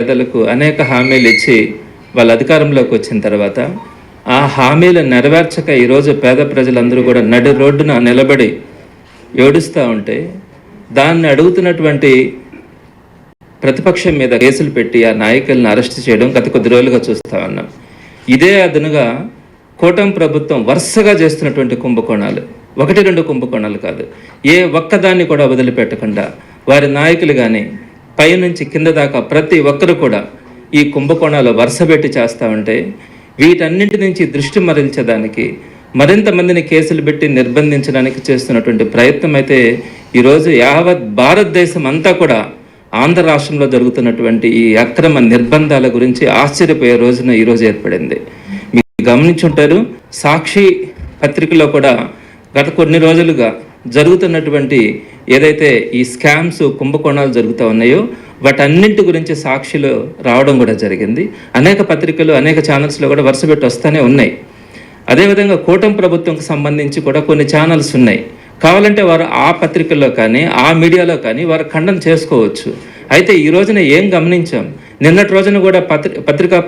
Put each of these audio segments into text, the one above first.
పేదలకు అనేక హామీలు ఇచ్చి వాళ్ళ అధికారంలోకి వచ్చిన తర్వాత ఆ హామీలు నెరవేర్చక ఈరోజు పేద ప్రజలందరూ కూడా నడి రోడ్డున నిలబడి ఏడుస్తూ ఉంటే దాన్ని అడుగుతున్నటువంటి ప్రతిపక్షం మీద కేసులు పెట్టి ఆ నాయకులను అరెస్ట్ చేయడం గత కొద్ది రోజులుగా చూస్తా ఉన్నాం. ఇదే అదనుగా కూటమి ప్రభుత్వం వరుసగా చేస్తున్నటువంటి కుంభకోణాలు. ఒకటి రెండు కుంభకోణాలు కాదు. ఏ ఒక్కదాన్ని కూడా వదిలిపెట్టకుండా వారి నాయకులు కానీ పైనుంచి కింద దాకా ప్రతి ఒక్కరు కూడా ఈ కుంభకోణాలు వరుసపెట్టి చేస్తూ ఉంటే వీటన్నింటి నుంచి దృష్టి మరల్చడానికి మరింత మందిని కేసులు పెట్టి నిర్బంధించడానికి చేస్తున్నటువంటి ప్రయత్నం అయితే ఈరోజు యావత్ భారతదేశం అంతా కూడా ఆంధ్ర రాష్ట్రంలో జరుగుతున్నటువంటి ఈ అక్రమ నిర్బంధాల గురించి ఆశ్చర్యపోయే రోజున ఈరోజు ఏర్పడింది. మీరు గమనించుంటారు సాక్షి పత్రికలో కూడా గత కొన్ని రోజులుగా జరుగుతున్నటువంటి ఏదైతే ఈ స్కామ్స్ కుంభకోణాలు జరుగుతూ ఉన్నాయో వాటన్నింటి గురించి సాక్షిలో రావడం కూడా జరిగింది. అనేక పత్రికలు అనేక ఛానల్స్లో కూడా వరుసపెట్టి వస్తూనే ఉన్నాయి. అదేవిధంగా కూటమి ప్రభుత్వంకి సంబంధించి కూడా కొన్ని ఛానల్స్ ఉన్నాయి. కావాలంటే వారు ఆ పత్రికల్లో కానీ ఆ మీడియాలో కానీ వారు ఖండన చేసుకోవచ్చు. అయితే ఈ రోజున ఏం గమనించాం? నిన్నటి రోజున కూడా పత్రి పత్రికా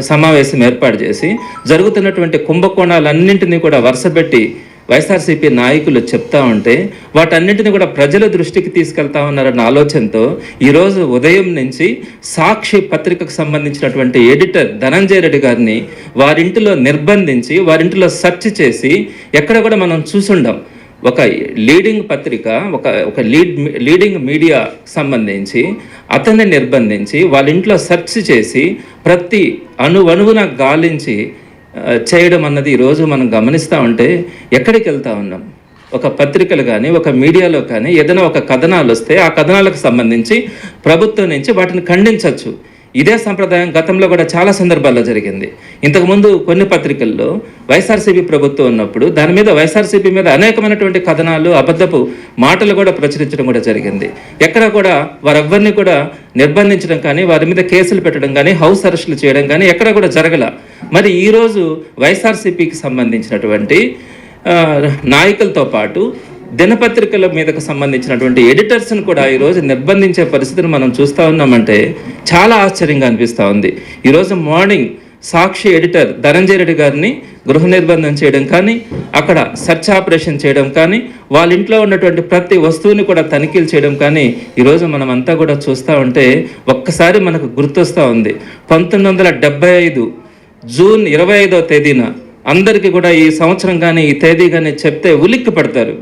సమావేశం ఏర్పాటు చేసి జరుగుతున్నటువంటి కుంభకోణాలన్నింటినీ కూడా వరుసపెట్టి వైఎస్ఆర్సీపీ నాయకులు చెప్తా ఉంటే వాటన్నింటిని కూడా ప్రజల దృష్టికి తీసుకెళ్తా ఉన్నారన్న ఆలోచనతో ఈరోజు ఉదయం నుంచి సాక్షి పత్రికకు సంబంధించినటువంటి ఎడిటర్ ధనంజయ రెడ్డి గారిని వారింటిలో నిర్బంధించి వారింటిలో సెర్చ్ చేసి ఎక్కడ కూడా మనం చూసుండం. ఒక లీడింగ్ పత్రిక ఒక ఒక లీడ్ లీడింగ్ మీడియా సంబంధించి అతన్ని నిర్బంధించి వాళ్ళ ఇంట్లో సెర్చ్ చేసి ప్రతి అణువణువున గాలించి చేయడం అన్నది ఈరోజు మనం గమనిస్తూ ఉంటే ఎక్కడికి వెళ్తూ ఉన్నాం? ఒక పత్రికలు కానీ ఒక మీడియాలో కానీ ఏదైనా ఒక కథనాలు వస్తే ఆ కథనాలకు సంబంధించి ప్రభుత్వం నుంచి వాటిని ఖండించవచ్చు. ఇదే సంప్రదాయం గతంలో కూడా చాలా సందర్భాల్లో జరిగింది. ఇంతకుముందు కొన్ని పత్రికల్లో వైఎస్ఆర్సీపీ ప్రభుత్వం ఉన్నప్పుడు దాని మీద వైఎస్ఆర్సీపీ మీద అనేకమైనటువంటి కథనాలు అబద్ధపు మాటలు కూడా ప్రచురించడం కూడా జరిగింది. ఎక్కడ కూడా వారెవ్వరిని కూడా నిర్బంధించడం కానీ వారి మీద కేసులు పెట్టడం కానీ హౌస్ అరెస్టులు చేయడం కానీ ఎక్కడ కూడా జరగల మరి ఈరోజు వైఎస్ఆర్సీపీకి సంబంధించినటువంటి నాయకులతో పాటు దినపత్రికల మీదకు సంబంధించినటువంటి ఎడిటర్స్ని కూడా ఈరోజు నిర్బంధించే పరిస్థితిని మనం చూస్తూ ఉన్నామంటే చాలా ఆశ్చర్యంగా అనిపిస్తూ ఉంది. ఈరోజు మార్నింగ్ సాక్షి ఎడిటర్ ధనంజయ రెడ్డి గారిని గృహ నిర్బంధం చేయడం కానీ అక్కడ సెర్చ్ ఆపరేషన్ చేయడం కానీ వాళ్ళ ఇంట్లో ఉన్నటువంటి ప్రతి వస్తువుని కూడా తనిఖీలు చేయడం కానీ ఈరోజు మనం అంతా కూడా చూస్తూ ఉంటే ఒక్కసారి మనకు గుర్తొస్తూ ఉంది. పంతొమ్మిది వందల డెబ్బై ఐదు జూన్ ఇరవై ఐదో తేదీన అందరికీ కూడా ఈ సంవత్సరం కానీ ఈ తేదీ కానీ చెప్తే ఉలిక్కి పడతారు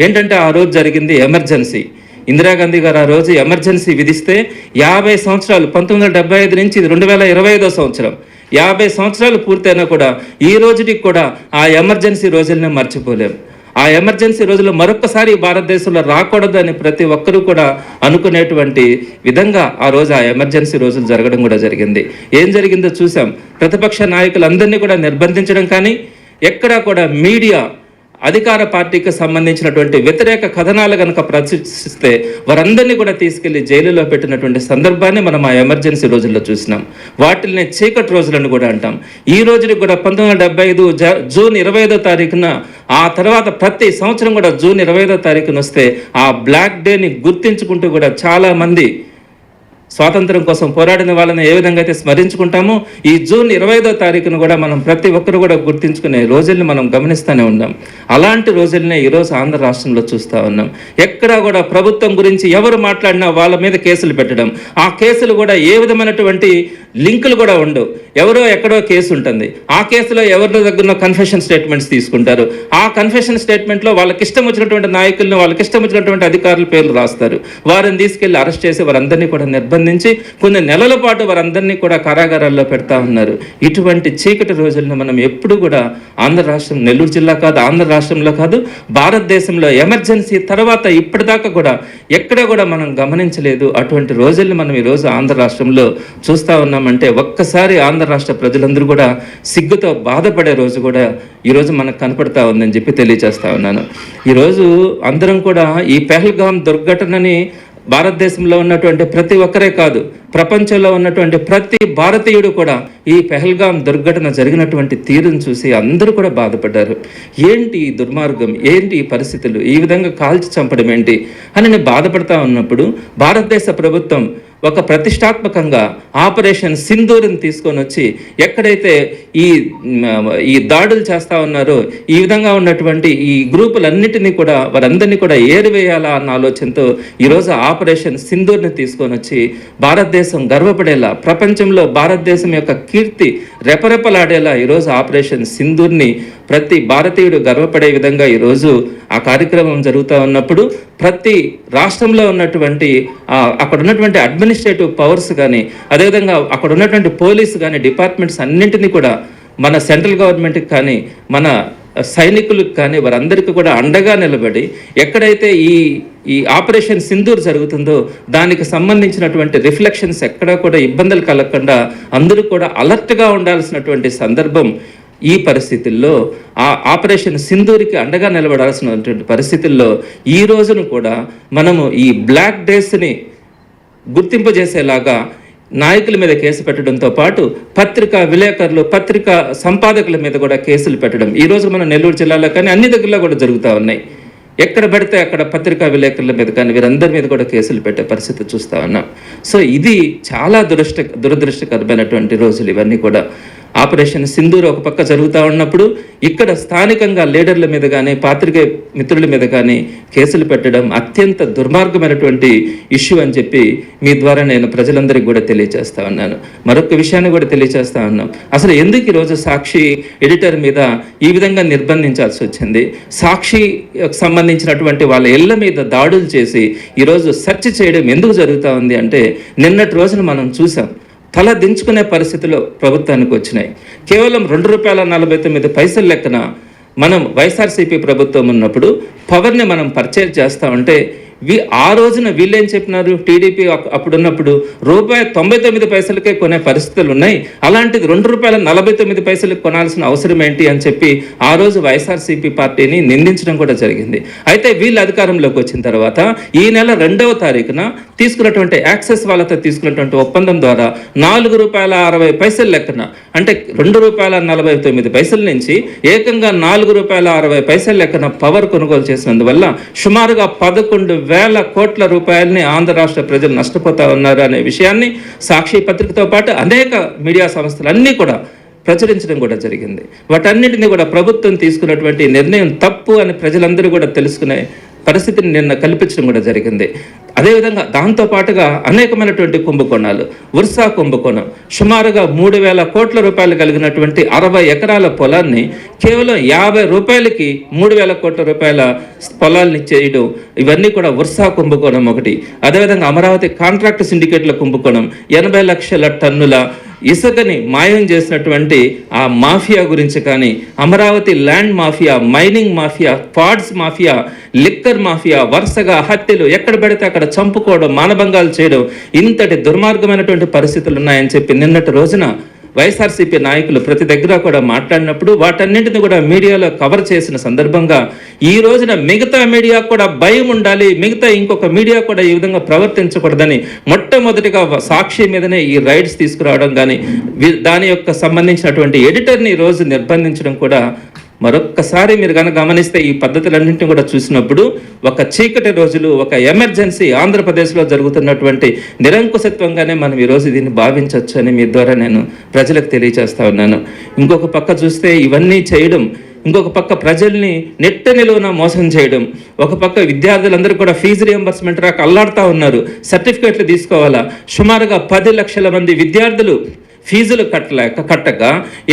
ఏంటంటే ఆ రోజు జరిగింది ఎమర్జెన్సీ. ఇందిరాగాంధీ గారు ఆ రోజు ఎమర్జెన్సీ విధిస్తే యాభై సంవత్సరాలు పంతొమ్మిది వందల డెబ్బై ఐదు నుంచి రెండు వేల ఇరవై ఐదో సంవత్సరం. యాభై సంవత్సరాలు పూర్తయినా కూడా ఈ రోజుకి కూడా ఆ ఎమర్జెన్సీ రోజులనే మర్చిపోలేము ఆ ఎమర్జెన్సీ రోజుల్లో మరొకసారి భారతదేశంలో రాకూడదని ప్రతి ఒక్కరూ కూడా అనుకునేటువంటి విధంగా ఆ రోజు ఆ ఎమర్జెన్సీ రోజులు జరగడం కూడా జరిగింది. ఏం జరిగిందో చూసాం ప్రతిపక్ష నాయకులందరినీ కూడా నిర్బంధించడం కానీ ఎక్కడా కూడా మీడియా అధికార పార్టీకి సంబంధించినటువంటి వ్యతిరేక కథనాలు కనుక ప్రదర్శిస్తే వారందరినీ కూడా తీసుకెళ్ళి జైలులో పెట్టినటువంటి సందర్భాన్ని మనం ఆ ఎమర్జెన్సీ రోజుల్లో చూసినాం. వాటిని చీకటి రోజులను కూడా అంటాం. ఈ రోజుకి కూడా పంతొమ్మిది వందల ఐదు జూన్ ఇరవై ఐదో తారీఖున ఆ తర్వాత ప్రతి సంవత్సరం కూడా జూన్ ఇరవై ఐదో తారీఖున వస్తే ఆ బ్లాక్ డేని గుర్తించుకుంటూ కూడా చాలామంది స్వాతంత్రం కోసం పోరాడిన వాళ్ళని ఏ విధంగా అయితే స్మరించుకుంటామో ఈ జూన్ ఇరవై ఐదో తారీఖున కూడా మనం ప్రతి ఒక్కరు కూడా గుర్తించుకునే రోజుల్ని మనం గమనిస్తూనే ఉన్నాం. అలాంటి రోజుల్నే ఈరోజు ఆంధ్ర రాష్ట్రంలో చూస్తూ ఉన్నాం. ఎక్కడా కూడా ప్రభుత్వం గురించి ఎవరు మాట్లాడినా వాళ్ళ మీద కేసులు పెట్టడం. ఆ కేసులు కూడా ఏ విధమైనటువంటి లింకులు కూడా ఉండవు. ఎవరో ఎక్కడో కేసు ఉంటుంది. ఆ కేసులో ఎవరి దగ్గర కన్ఫెషన్ స్టేట్మెంట్స్ తీసుకుంటారు. ఆ కన్ఫెషన్ స్టేట్మెంట్లో వాళ్ళకి ఇష్టం వచ్చినటువంటి నాయకులను వాళ్ళకి ఇష్టం వచ్చినటువంటి అధికారుల పేర్లు రాస్తారు. వారిని తీసుకెళ్ళి అరెస్ట్ చేసి వారందరినీ కూడా నిర్బంధించి కొన్ని నెలల పాటు వారందరినీ కూడా కారాగారాల్లో పెడతా ఉన్నారు. ఇటువంటి చీకటి రోజులను మనం ఎప్పుడు కూడా ఆంధ్ర రాష్ట్రం నెల్లూరు జిల్లా కాదు ఆంధ్ర రాష్ట్రంలో కాదు భారతదేశంలో ఎమర్జెన్సీ తర్వాత ఇప్పటిదాకా కూడా ఎక్కడ కూడా మనం గమనించలేదు. అటువంటి రోజుల్ని మనం ఈరోజు ఆంధ్ర రాష్ట్రంలో చూస్తూ అంటే ఒక్కసారి ఆంధ్ర రాష్ట్ర ప్రజలందరూ కూడా సిగ్గుతో బాధపడే రోజు కూడా ఈరోజు మనకు కనపడతా ఉందని చెప్పి తెలియజేస్తా ఉన్నాను. ఈరోజు అందరం కూడా ఈ పెహల్గాం దుర్ఘటనని భారతదేశంలో ఉన్నటువంటి ప్రతి ఒక్కరే కాదు ప్రపంచంలో ఉన్నటువంటి ప్రతి భారతీయుడు కూడా ఈ పెహల్గాం దుర్ఘటన జరిగినటువంటి తీరును చూసి అందరూ కూడా బాధపడ్డారు. ఏంటి ఈ దుర్మార్గం? ఏంటి ఈ పరిస్థితులు? ఈ విధంగా కాల్చి చంపడం ఏంటి? అని నేను బాధపడతా ఉన్నప్పుడు భారతదేశ ప్రభుత్వం ఒక ప్రతిష్టాత్మకంగా ఆపరేషన్ సింధూర్ని తీసుకొని వచ్చి ఎక్కడైతే ఈ ఈ దాడులు చేస్తా ఉన్నారో ఈ విధంగా ఉన్నటువంటి ఈ గ్రూపులన్నిటినీ కూడా వారందరినీ కూడా ఏరివేయాలా అన్న ఆలోచనతో ఈరోజు ఆపరేషన్ సింధూర్ని తీసుకొని వచ్చి భారతదేశం గర్వపడేలా ప్రపంచంలో భారతదేశం యొక్క కీర్తి రెపరెపలాడేలా ఈరోజు ఆపరేషన్ సింధూర్ని ప్రతి భారతీయుడు గర్వపడే విధంగా ఈరోజు ఆ కార్యక్రమం జరుగుతూ ఉన్నప్పుడు ప్రతి రాష్ట్రంలో ఉన్నటువంటి అక్కడ ఉన్నటువంటి అడ్మినిస్ట్రేటివ్ పవర్స్ కానీ అదేవిధంగా అక్కడ ఉన్నటువంటి పోలీసు కానీ డిపార్ట్మెంట్స్ అన్నింటినీ కూడా మన సెంట్రల్ గవర్నమెంట్కి కానీ మన సైనికులకు కానీ వారందరికీ కూడా అండగా నిలబడి ఎక్కడైతే ఈ ఈ ఆపరేషన్ సింధూర్ జరుగుతుందో దానికి సంబంధించినటువంటి రిఫ్లెక్షన్స్ ఎక్కడా కూడా ఇబ్బందులు కలగకుండా అందరూ కూడా అలర్ట్గా ఉండాల్సినటువంటి సందర్భం ఈ పరిస్థితుల్లో ఆ ఆపరేషన్ సింధూరికి అండగా నిలబడాల్సినటువంటి పరిస్థితుల్లో ఈ రోజును కూడా మనము ఈ బ్లాక్ డేస్ని గుర్తింపజేసేలాగా నాయకుల మీద కేసు పెట్టడంతో పాటు పత్రికా విలేకరులు పత్రికా సంపాదకుల మీద కూడా కేసులు పెట్టడం. ఈ రోజు మన నెల్లూరు జిల్లాలో కానీ అన్ని దగ్గరలో కూడా జరుగుతూ ఉన్నాయి. ఎక్కడ పడితే అక్కడ పత్రికా విలేకరుల మీద కానీ వీరందరి మీద కూడా కేసులు పెట్టే పరిస్థితి చూస్తా ఉన్నాం. సో ఇది చాలా దురష్ట దురదృష్టకరమైనటువంటి రోజులు ఇవన్నీ కూడా. ఆపరేషన్ సింధూర్ ఒక పక్క జరుగుతూ ఉన్నప్పుడు ఇక్కడ స్థానికంగా లీడర్ల మీద కానీ పాత్రికే మిత్రుల మీద కానీ కేసులు పెట్టడం అత్యంత దుర్మార్గమైనటువంటి ఇష్యూ అని చెప్పి మీ ద్వారా నేను ప్రజలందరికీ కూడా తెలియజేస్తా ఉన్నాను. మరొక విషయాన్ని కూడా తెలియజేస్తా ఉన్నాం. అసలు ఎందుకు ఈరోజు సాక్షి ఎడిటర్ మీద ఈ విధంగా నిర్బంధించాల్సి వచ్చింది? సాక్షి సంబంధించినటువంటి వాళ్ళ ఇళ్ళ మీద దాడులు చేసి ఈరోజు సెర్చ్ చేయడం ఎందుకు జరుగుతూ ఉంది అంటే నిన్నటి రోజున మనం చూసాం. తల దించుకునే పరిస్థితులు ప్రభుత్వానికి వచ్చినాయి. కేవలం రెండు రూపాయల నలభై తొమ్మిది పైసల లెక్కన మనం వైఎస్ఆర్సీపీ ప్రభుత్వం ఉన్నప్పుడు పవర్ని మనం పర్చేజ్ చేస్తూ ఉంటే ఆ రోజున వీళ్ళేం చెప్పినారు? టీడీపీ అప్పుడున్నప్పుడు రూపాయి తొంభై తొమ్మిది పైసలకే కొనే పరిస్థితులు ఉన్నాయి అలాంటిది రెండు రూపాయల నలభై తొమ్మిది పైసలకు కొనాల్సిన అవసరం ఏంటి అని చెప్పి ఆ రోజు వైఎస్ఆర్సీపీ పార్టీని నిందించడం కూడా జరిగింది. అయితే వీళ్ళు అధికారంలోకి వచ్చిన తర్వాత ఈ నెల రెండవ తారీఖున తీసుకున్నటువంటి యాక్సెస్ వాళ్ళతో తీసుకున్నటువంటి ఒప్పందం ద్వారా నాలుగు రూపాయల అరవై పైసల లెక్కన అంటే రెండు రూపాయల నలభై తొమ్మిది పైసల నుంచి ఏకంగా నాలుగు రూపాయల అరవై పైసల లెక్కన పవర్ కొనుగోలు చేసినందువల్ల సుమారుగా పదకొండు వేల కోట్ల రూపాయలని ఆంధ్ర రాష్ట్ర ప్రజలు నష్టపోతా ఉన్నారు అనే విషయాన్ని సాక్షి పత్రికతో పాటు అనేక మీడియా సంస్థలు అన్నీ కూడా ప్రచురించడం కూడా జరిగింది. వాటన్నిటిని కూడా ప్రభుత్వం తీసుకున్నటువంటి నిర్ణయం తప్పు అని ప్రజలందరూ కూడా తెలుసుకునే పరిస్థితిని నిన్న కల్పించడం కూడా జరిగింది. అదేవిధంగా దాంతో పాటుగా అనేకమైనటువంటి కుంభకోణాలు. ఉర్సా కుంభకోణం. సుమారుగా మూడు వేల కోట్ల రూపాయలు కలిగినటువంటి అరవై ఎకరాల పొలాన్ని కేవలం యాభై రూపాయలకి మూడు వేల కోట్ల రూపాయల పొలాల్ని చేయడం ఇవన్నీ కూడా ఉర్సా కుంభకోణం ఒకటి. అదేవిధంగా అమరావతి కాంట్రాక్ట్ సిండికేట్ల కుంభకోణం. ఎనభై లక్షల టన్నుల ఇసుకని మాయం చేసినటువంటి ఆ మాఫియా గురించి కానీ Amaravati land mafia mining mafia frauds mafia liquor mafia వరుసగా హత్యలు ఎక్కడ పడితే అక్కడ చంపుకోవడం మానభంగాలు చేయడం ఇంతటి దుర్మార్గమైనటువంటి పరిస్థితులు ఉన్నాయని చెప్పి నిన్నటి రోజున వైఎస్ఆర్సీపీ నాయకులు ప్రతి దగ్గర కూడా మాట్లాడినప్పుడు వాటన్నింటిని కూడా మీడియాలో కవర్ చేసిన సందర్భంగా ఈ రోజున మిగతా మీడియా కూడా భయం ఉండాలి మిగతా ఇంకొక మీడియా కూడా ఈ విధంగా ప్రవర్తించకూడదని మొట్టమొదటిగా సాక్షి మీదనే ఈ రైడ్స్ తీసుకురావడం కానీ దాని యొక్క సంబంధించినటువంటి ఎడిటర్ని రోజు నిర్బంధించడం కూడా మరొక్కసారి మీరు కనుక గమనిస్తే ఈ పద్ధతులన్నింటినీ కూడా చూసినప్పుడు ఒక చీకటి రోజులు ఒక ఎమర్జెన్సీ ఆంధ్రప్రదేశ్లో జరుగుతున్నటువంటి నిరంకుశత్వంగానే మనం ఈరోజు దీన్ని భావించవచ్చు అని మీ ద్వారా నేను ప్రజలకు తెలియజేస్తా ఉన్నాను. ఇంకొక పక్క చూస్తే ఇవన్నీ చేయడం ఇంకొక పక్క ప్రజల్ని నెట్ట నిలువున మోసం చేయడం ఒక పక్క విద్యార్థులందరూ కూడా ఫీజు రియంబర్స్మెంట్ రాక అల్లాడుతూ ఉన్నారు సర్టిఫికేట్లు తీసుకోవాలా? సుమారుగా పది లక్షల మంది విద్యార్థులు ఫీజులు కట్టలేక కట్టక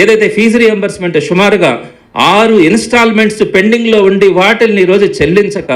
ఏదైతే ఫీజు రియంబర్స్మెంట్ సుమారుగా ఆరు ఇన్స్టాల్మెంట్స్ పెండింగ్లో ఉండి వాటిని ఈరోజు చెల్లించక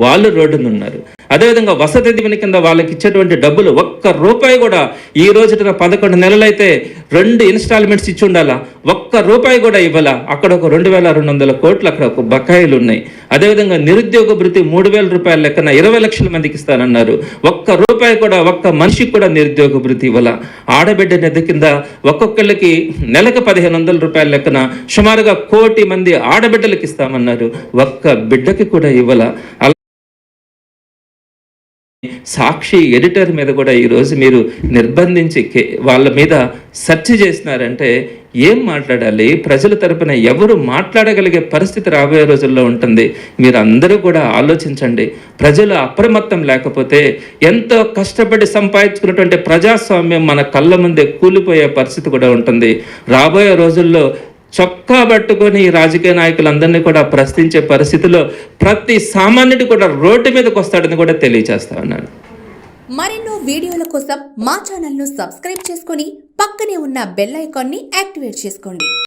వాళ్ళు రోడ్డునున్నారు. అదేవిధంగా వసతి దీవెన కింద వాళ్ళకి ఇచ్చేటువంటి డబ్బులు ఒక్క రూపాయి కూడా ఈ రోజున పదకొండు నెలలైతే రెండు ఇన్స్టాల్మెంట్స్ ఇచ్చి ఉండాలా? ఒక్క రూపాయి కూడా ఇవ్వాలా? అక్కడ ఒక రెండు వేల రెండు వందల కోట్లు అక్కడ ఒక బకాయిలు ఉన్నాయి. అదేవిధంగా నిరుద్యోగ భృతి మూడు వేల రూపాయల లెక్కన ఇరవై లక్షల మందికి ఇస్తానన్నారు. ఒక్క రూపాయి కూడా ఒక్క మనిషికి కూడా నిరుద్యోగ భృతి ఇవ్వాల? ఆడబిడ్డ నిధి కింద ఒక్కొక్కళ్ళకి నెలకు పదిహేను వందల రూపాయల లెక్కన సుమారుగా కోటి మంది ఆడబిడ్డలకి ఇస్తామన్నారు. ఒక్క బిడ్డకి కూడా ఇవ్వాల? సాక్షి ఎడిటర్ మీద కూడా ఈరోజు మీరు నిర్బంధించి వాళ్ళ మీద సెర్చ్ చేసినారంటే ఏం మాట్లాడాలి? ప్రజల తరపున ఎవరు మాట్లాడగలిగే పరిస్థితి రాబోయే రోజుల్లో ఉంటుంది. మీరు అందరూ కూడా ఆలోచించండి. ప్రజలు అప్రమత్తం లేకపోతే ఎంతో కష్టపడి సంపాదించుకున్నటువంటి ప్రజాస్వామ్యం మన కళ్ళ ముందే కూలిపోయే పరిస్థితి కూడా ఉంటుంది. రాబోయే రోజుల్లో చొక్కా పట్టుకొని రాజకీయ నాయకులందరినీ కూడా ప్రశ్నించే పరిస్థితిలో ప్రతి సామాన్యుడు కూడా రోడ్డు మీదకి వస్తాడని కూడా తెలియజేస్తా ఉన్నాను మరెన్నో వీడియోల కోసం మా ఛానల్ను సబ్స్క్రైబ్ చేసుకొని పక్కనే ఉన్న బెల్ ఐకాన్ని యాక్టివేట్ చేసుకోండి.